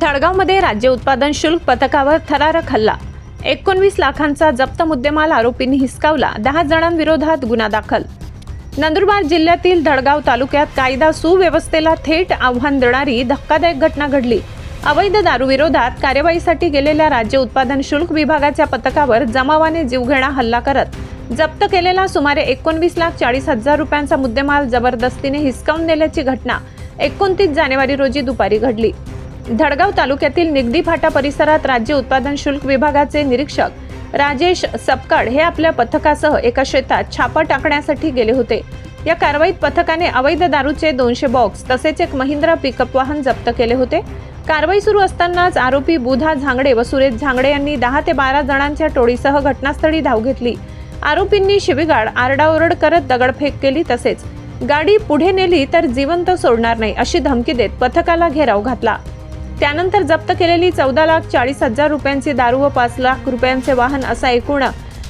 धडगावमध्ये राज्य उत्पादन शुल्क पथकावर थरारक हल्ला. एकोणवीस लाखांचा जप्त मुद्देमाल आरोपींनी हिसकावला. दहा जणांविरोधात गुन्हा दाखल. नंदुरबार जिल्ह्यातील धडगाव तालुक्यात कायदा सुव्यवस्थेला थेट आव्हान देणारी धक्कादायक घटना घडली. अवैध दारूविरोधात कार्यवाहीसाठी गेलेल्या राज्य उत्पादन शुल्क विभागाच्या पथकावर जमावाने जीवघेणा हल्ला करत जप्त केलेला सुमारे एकोणवीस लाख चाळीस हजार रुपयांचा मुद्देमाल जबरदस्तीने हिसकावून नेल्याची घटना एकोणतीस जानेवारी रोजी दुपारी घडली. धडगाव तालुक्यातील निगदी फाटा परिसरात राज्य उत्पादन शुल्क विभागाचे निरीक्षक राजेश सपकाड हे आपल्या पथकासह एका शेतात छापा टाकण्यासाठी गेले होते. या कारवाईत पथकाने अवैध दारूचे दोनशे बॉक्स तसेच एक महिंद्रा पिकअप वाहन जप्त केले होते. कारवाई सुरू असतानाच आरोपी बुधा झांगडे व सुरेश झांगडे यांनी दहा ते बारा जणांच्या टोळीसह घटनास्थळी धाव घेतली. आरोपींनी शिवीगाळ आरडाओरड करत दगडफेक केली तसेच गाडी पुढे नेली तर जिवंत सोडणार नाही अशी धमकी देत पथकाला घेराव घातला. त्यानंतर जप्त केलेली चौदा लाख चाळीस हजार रुपयांची दारू व पाच लाख रुपयांचे वाहन असा एकूण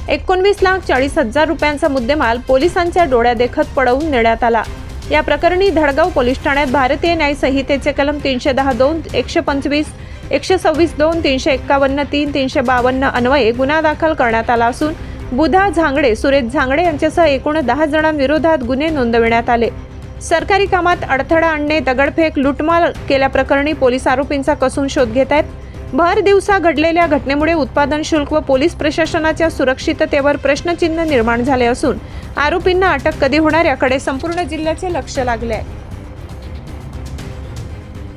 एकोणवीस लाख चाळीस हजार रुपयांचा मुद्देमाल पोलिसांच्या डोळ्यादेखत पडवून नेण्यात आला. या प्रकरणी धडगाव पोलीस ठाण्यात भारतीय न्याय संहितेचे कलम तीनशे दहा दोन एकशे पंचवीस एकशे सव्वीस दोन तीनशे एक्कावन्न तीन तीनशे बावन्न अन्वये गुन्हा दाखल करण्यात आला असून बुधा झांगडे सुरेश झांगडे यांच्यासह एकूण दहा जणांविरोधात गुन्हे नोंदविण्यात आले. सरकारी कामात अडथळा आणणे दगडफेक लुटमाल केल्याप्रकरणी पोलीस आरोपींचा कसून शोध घेत आहेत भर दिवसा घडलेल्या घटनेमुळे उत्पादन शुल्क व पोलीस प्रशासनाच्या सुरक्षिततेवर प्रश्नचिन्ह निर्माण झाले असून आरोपींना अटक कधी होणार याकडे संपूर्ण जिल्ह्याचे लक्ष लागले आहे.